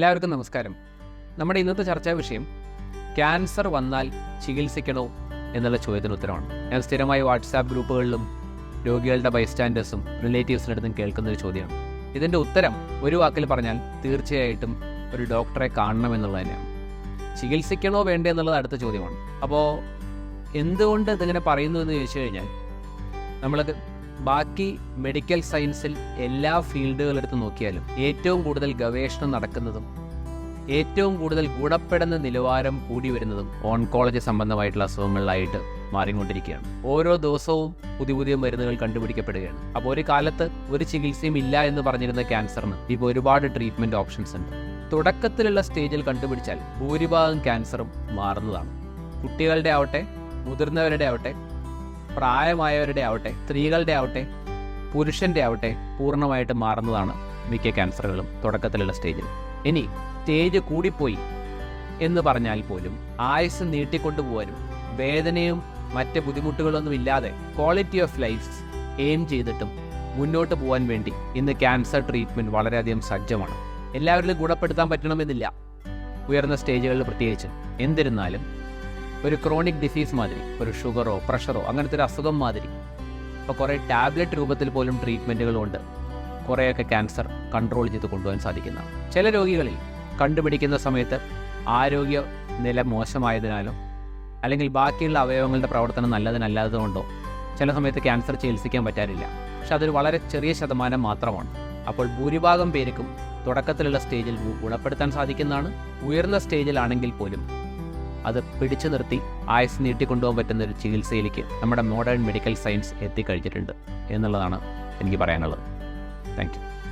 എല്ലാവർക്കും നമസ്കാരം. നമ്മുടെ ഇന്നത്തെ ചർച്ചാ വിഷയം ക്യാൻസർ വന്നാൽ ചികിത്സിക്കണോ എന്നുള്ള ചോദ്യത്തിന് ഉത്തരമാണ്. ഞാൻ സ്ഥിരമായി വാട്സാപ്പ് ഗ്രൂപ്പുകളിലും രോഗികളുടെ ബൈസ്റ്റാൻഡേഴ്സും അടുത്തും കേൾക്കുന്ന ഒരു ചോദ്യമാണ്. ഇതിന്റെ ഉത്തരം ഒരു വാക്കിൽ പറഞ്ഞാൽ തീർച്ചയായിട്ടും ഒരു ഡോക്ടറെ കാണണം എന്നുള്ളത് തന്നെയാണ് ചികിത്സിക്കണോ വേണ്ടേ എന്നുള്ളത് അടുത്ത ചോദ്യമാണ്. അപ്പോൾ എന്തുകൊണ്ട് ഇതിങ്ങനെ പറയുന്നു എന്ന് ചോദിച്ചു കഴിഞ്ഞാൽ നമ്മളത് ബാക്കി മെഡിക്കൽ സയൻസിൽ എല്ലാ ഫീൽഡുകളെടുത്ത് നോക്കിയാലും ഏറ്റവും കൂടുതൽ ഗവേഷണം നടക്കുന്നതും ഏറ്റവും കൂടുതൽ ഗുണപ്പെടുന്ന നിലവാരം കൂടി വരുന്നതും ഓൺകോളജി സംബന്ധമായിട്ടുള്ള അസുഖങ്ങളിലായിട്ട് മാറിക്കൊണ്ടിരിക്കുകയാണ്. ഓരോ ദിവസവും പുതിയ പുതിയ മരുന്നുകൾ കണ്ടുപിടിക്കപ്പെടുകയാണ്. അപ്പോൾ ഒരു കാലത്ത് ഒരു ചികിത്സയും ഇല്ല എന്ന് പറഞ്ഞിരുന്ന ക്യാൻസറിന് ഇപ്പോൾ ഒരുപാട് ട്രീറ്റ്മെന്റ് ഓപ്ഷൻസ് ഉണ്ട്. തുടക്കത്തിലുള്ള സ്റ്റേജിൽ കണ്ടുപിടിച്ചാൽ ഭൂരിഭാഗം ക്യാൻസറും മാറുന്നതാണ്. കുട്ടികളുടെ ആവട്ടെ മുതിർന്നവരുടെ ആവട്ടെ പ്രായമായവരുടെ ആവട്ടെ സ്ത്രീകളുടെ ആവട്ടെ പുരുഷന്റെ ആവട്ടെ പൂർണമായിട്ട് മാറുന്നതാണ് മിക്ക ക്യാൻസറുകളും തുടക്കത്തിലുള്ള സ്റ്റേജിൽ. ഇനി സ്റ്റേജ് കൂടിപ്പോയി എന്ന് പറഞ്ഞാൽ പോലും ആയുസ് നീട്ടിക്കൊണ്ടുപോകാനും വേദനയും മറ്റ് ബുദ്ധിമുട്ടുകളൊന്നും ഇല്ലാതെ ക്വാളിറ്റി ഓഫ് ലൈഫ് എയിം ചെയ്തിട്ടും മുന്നോട്ട് പോകാൻ വേണ്ടി ഇന്ന് ക്യാൻസർ ട്രീറ്റ്മെന്റ് വളരെയധികം സജ്ജമാണ്. എല്ലാവരിലും ഗുണപ്പെടുത്താൻ പറ്റണമെന്നില്ല. ഉയർന്ന സ്റ്റേജുകളിൽ പ്രത്യേകിച്ച്. എന്നിരുന്നാലും ഒരു ക്രോണിക് ഡിസീസ് മാതിരി ഒരു ഷുഗറോ പ്രഷറോ അങ്ങനത്തെ ഒരു അസുഖം മാതിരി. ഇപ്പോൾ കുറേ ടാബ്ലറ്റ് രൂപത്തിൽ പോലും ട്രീറ്റ്മെന്റുകളുണ്ട് കുറേയൊക്കെ ക്യാൻസർ കൺട്രോൾ ചെയ്ത് കൊണ്ടുപോകാൻ സാധിക്കുന്ന. ചില രോഗികളിൽ കണ്ടുപിടിക്കുന്ന സമയത്ത് ആരോഗ്യ നില മോശമായതിനാലോ അല്ലെങ്കിൽ ബാക്കിയുള്ള അവയവങ്ങളുടെ പ്രവർത്തനം നല്ലതിനല്ലാത്തതുകൊണ്ടോ ചില സമയത്ത് ക്യാൻസർ ചികിത്സിക്കാൻ പറ്റാറില്ല. പക്ഷെ അതൊരു വളരെ ചെറിയ ശതമാനം മാത്രമാണ്. അപ്പോൾ ഭൂരിഭാഗം പേർക്കും തുടക്കത്തിലുള്ള സ്റ്റേജിൽ ഗുണപ്പെടുത്താൻ സാധിക്കുന്നതാണ്. ഉയർന്ന സ്റ്റേജിലാണെങ്കിൽ പോലും അത് പിടിച്ചു നിർത്തി ആയുസ് നീട്ടിക്കൊണ്ടുപോകാൻ പറ്റുന്ന ഒരു ചികിത്സയിലേക്ക് നമ്മുടെ മോഡേൺ മെഡിക്കൽ സയൻസ് എത്തിക്കഴിഞ്ഞിട്ടുണ്ട് എന്നുള്ളതാണ് എനിക്ക് പറയാനുള്ളത്. Thank you